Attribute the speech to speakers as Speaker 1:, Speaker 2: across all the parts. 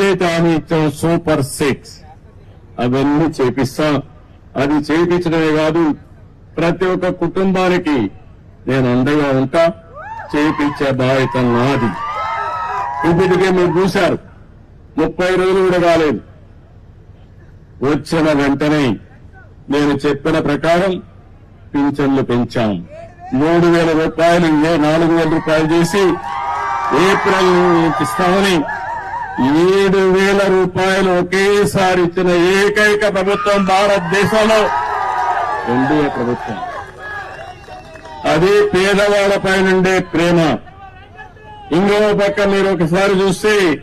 Speaker 1: ఏదైతే హామీ ఇచ్చాం సూపర్ సిక్స్. అవన్నీ చేపిస్తాం. అది చేపించడమే కాదు ప్రతి ఒక్క కుటుంబానికి నేను అండగా ఉంటా చేపించే బాధ్యత నాది. ఇప్పటికే మీరు చూశారు ముప్పై రోజులు కూడా కాలేదు. వచ్చిన వెంటనే నేను చెప్పిన ప్రకారం పింఛన్లు పెంచాం. మూడు వేల రూపాయలు ఏ నాలుగు వేల రూపాయలు చేసి ఏప్రిల్ ఇస్తామని ఏడు వేల రూపాయలు ఒకేసారి ఇచ్చిన ఏకైక ప్రభుత్వం భారతదేశంలో ఎన్డీఏ ప్రభుత్వం. అది పేదవాళ్ళపై నుండే ప్రేమ. ఇంకో పక్క మీరు ఒకసారి చూస్తే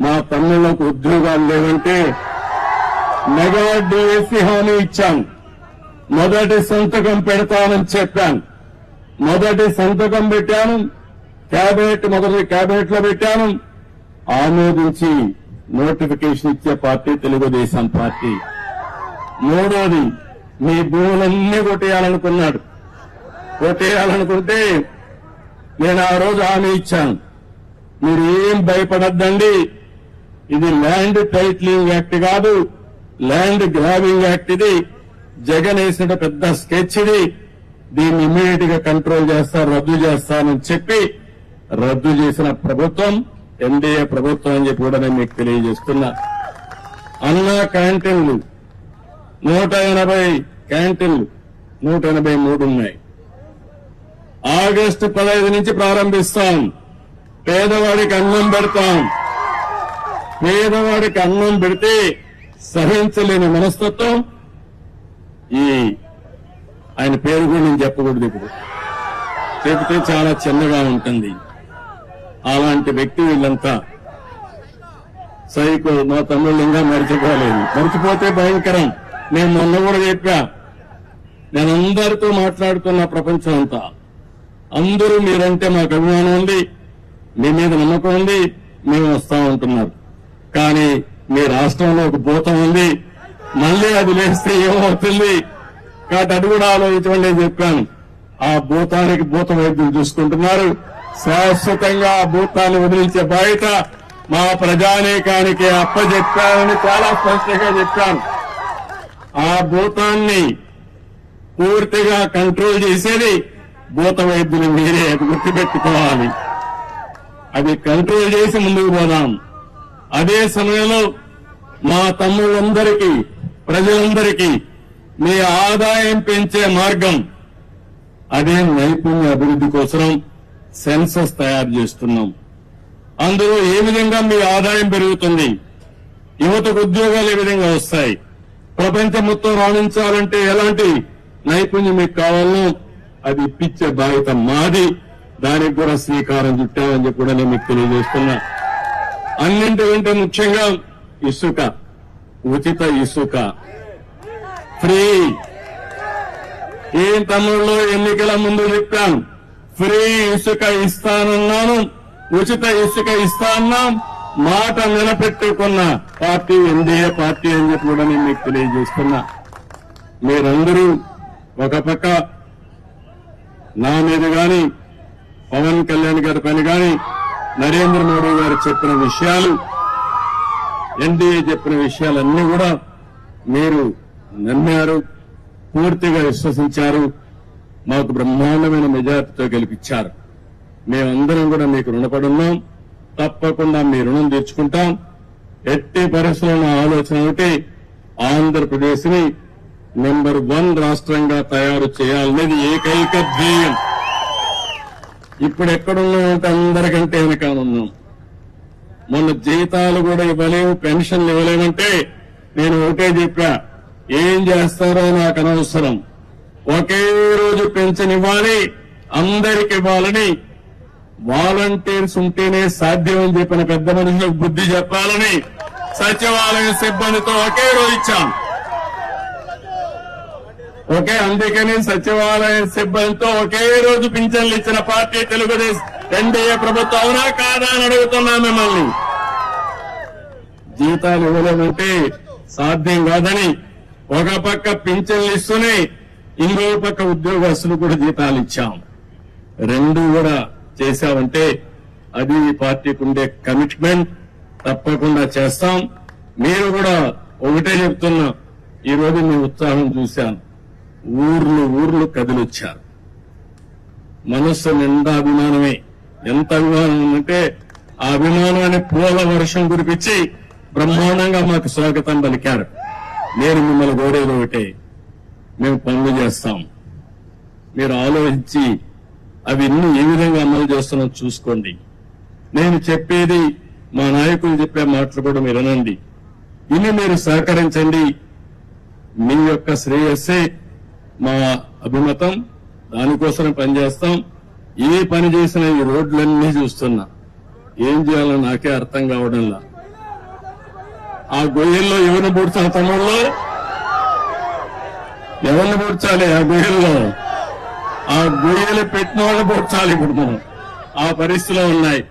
Speaker 1: మా తమ్ముళ్ళకు ఉద్యోగాలు లేవంటే మెగా డిఎస్సి హామీ ఇచ్చాం. మొదటి సంతకం పెడతానని చెప్పాను. మొదటి సంతకం పెట్టాను. క్యాబినెట్ మొదటి క్యాబినెట్లో పెట్టాను. ఆమోదించి నోటిఫికేషన్ ఇచ్చే పార్టీ తెలుగుదేశం పార్టీ. మూడోది మీ భూములన్నీ కొట్టేయాలనుకున్నాడు. కొట్టేయాలనుకుంటే నేను ఆ రోజు హామీ ఇచ్చాను. మీరు ఏం భయపడద్దండి. ఇది ల్యాండ్ టైట్లింగ్ యాక్ట్ కాదు. ల్యాండ్ గ్రాబింగ్ యాక్ట్ ఇది. జగన్ వేసిన పెద్ద స్కెచ్ ఇది. దీన్ని ఇమ్మీడియట్గా కంట్రోల్ చేస్తారు రద్దు చేస్తానని చెప్పి రద్దు చేసిన ప్రభుత్వం ఎన్డీఏ ప్రభుత్వం అని చెప్పి కూడా నేను మీకు తెలియజేస్తున్నా. అన్న క్యాంటీన్లు నూట ఎనభై క్యాంటీన్లు నూట ఎనభై మూడు ఉన్నాయి. ఆగస్టు పదహైదు నుంచి ప్రారంభిస్తాం. పేదవాడికి అన్నం పెడతాం. పేదవాడికి అన్నం పెడితే సహించలేని మనస్తత్వం. ఈ ఆయన పేరు కూడా నేను చెప్పకూడదు ఇప్పుడు. చెబితే చాలా చిన్నగా ఉంటుంది. అలాంటి వ్యక్తి వీళ్ళంతా. సైకో మా తమ్ముళ్ళు ఇంకా మర్చిపోలేదు. మర్చిపోతే భయంకరం. నేను మొన్న కూడా చెప్పా. నేను అందరితో మాట్లాడుతున్న ప్రపంచం అంతా. అందరూ మీరంటే మాకు అభిమానం ఉంది. మీ మీద నమ్మకం ఉంది. మేము వస్తా ఉంటున్నారు కానీ మీ రాష్ట్రంలో ఒక భూతం ఉంది. మళ్ళీ అది లేస్తే ఏమవుతుంది? కాబట్టి అది కూడా ఆలోచించమని నేను చెప్పాను. ఆ భూతానికి భూత వైద్యులు చూసుకుంటున్నారు. శాశ్వతంగా భూతాన్ని వదిలించే బాధ్యత మా ప్రజానేకానికి అప్పచెప్పానని చాలా స్పష్టంగా చెప్పాను. ఆ భూతాన్ని పూర్తిగా కంట్రోల్ చేసేది భూత వైద్యులు మీరే అది గుర్తుపెట్టుకోవాలి. అది కంట్రోల్ చేసి ముందుకు పోదాం. అదే సమయంలో మా తమ్ముళ్ళందరికీ ప్రజలందరికీ మీ ఆదాయం పెంచే మార్గం అదే నైపుణ్య అభివృద్ధి కోసం సెన్సస్ తయారు చేస్తున్నాం. అందులో ఏ విధంగా మీ ఆదాయం పెరుగుతుంది? యువతకు ఉద్యోగాలు ఏ విధంగా వస్తాయి? ప్రపంచం మొత్తం రాణించాలంటే ఎలాంటి నైపుణ్యం మీకు కావాలో అది ఇప్పించే బాధ్యత మాది. దానికి కూడా శ్రీకారం చుట్టామని చెప్పి కూడా నేను మీకు తెలియజేస్తున్నా. అన్నింటికంటే ముఖ్యంగా ఇసుక ఉచిత ఇసుక. ఫ్రీ. ఏం తమిళలో ఎన్నికల ముందు చెప్పాను ఫ్రీ ఇసుక ఇస్తానన్నాను ఉచిత ఇసుక ఇస్తాన్నాం మాట నిలబెట్టుకున్న పార్టీ ఎన్డీఏ పార్టీ అని చెప్పి కూడా నేను మీకు తెలియజేస్తున్నా. మీరందరూ ఒక పక్క నా మీద గాని పవన్ కళ్యాణ్ గారి పైన గాని నరేంద్ర మోడీ గారు చెప్పిన విషయాలు ఎన్డీఏ చెప్పిన విషయాలన్నీ కూడా మీరు నమ్మారు పూర్తిగా విశ్వసించారు. మాకు బ్రహ్మాండమైన మెజార్టీతో గెలిపించారు. మేమందరం కూడా మీకు రుణపడున్నాం. తప్పకుండా మీ రుణం తీర్చుకుంటాం. ఎట్టి పరిస్థితుల్లో నా ఆలోచన ఒకటి ఆంధ్రప్రదేశ్ని నెంబర్ వన్ రాష్ట్రంగా తయారు చేయాలనేది ఏకైక ధ్యేయం. ఇప్పుడు ఎక్కడున్నామంటే అందరికంటే వెనకాలన్నాం మొన్న జీతాలు కూడా ఇవ్వలేము పెన్షన్లు ఇవ్వలేమంటే నేను ఒకటే చెప్పా ఏం చేస్తారో నాకు అనవసరం. ఒకే రోజు పెన్షన్ ఇవ్వాలి అందరికి ఇవ్వాలని వాలంటీర్స్ ఉంటేనే సాధ్యం అని చెప్పిన పెద్ద మనుషులకు బుద్ధి చెప్పాలని సచివాలయ సిబ్బందితో ఒకే రోజు ఇచ్చాం. ఓకే అందుకని సచివాలయ సిబ్బందితో ఒకే రోజు పింఛన్లు ఇచ్చిన పార్టీ తెలుగుదేశం ఎన్డీఏ ప్రభుత్వం అవునా కాదా అని అడుగుతున్నా మిమ్మల్ని. జీతాలు ఇవ్వలేమంటే సాధ్యం కాదని ఒక పక్క పింఛన్లు ఇస్తూనే ఇంకో పక్క ఉద్యోగస్తులు కూడా జీతాలు ఇచ్చాం. రెండు కూడా చేశామంటే అది పార్టీకి ఉండే కమిట్మెంట్ తప్పకుండా చేస్తాం. మీరు కూడా ఒకటే చెప్తున్నా ఈ రోజు మీ ఉత్సాహం చూశాను. ఊర్లు ఊర్లు కదిలొచ్చారు. మనస్సు నిండా అభిమానమే. ఎంత అభిమానం అంటే ఆ అభిమానాన్ని పూల వర్షం కురిపించి బ్రహ్మాండంగా మాకు స్వాగతం పలికారు. నేను మిమ్మల్ని కోరేది ఒకటే మేము పనులు చేస్తాం. మీరు ఆలోచించి అవి ఇన్ని ఏ విధంగా అమలు చేస్తున్నా చూసుకోండి. నేను చెప్పేది మా నాయకులు చెప్పే మాటలు కూడా మీరు అనండి ఇన్ని మీరు సహకరించండి. మీ యొక్క శ్రేయస్సే మా అభిమతం. దానికోసం పనిచేస్తాం. ఏ పని చేసినా ఈ రోడ్లన్నీ చూస్తున్నా. ఏం చేయాలో నాకే అర్థం కావడంలా. ఆ గొయ్యల్లో ఎవరిని పూడ్చాలి తమ్ముళ్ళు? ఎవరిని పూడ్చాలి? ఆ గొయ్యల్లో ఆ గొయ్యలు పెట్టిన వాళ్ళు పూడ్చాలి ఇప్పుడు మనం. ఆ పరిస్థితిలో ఉన్నాయి.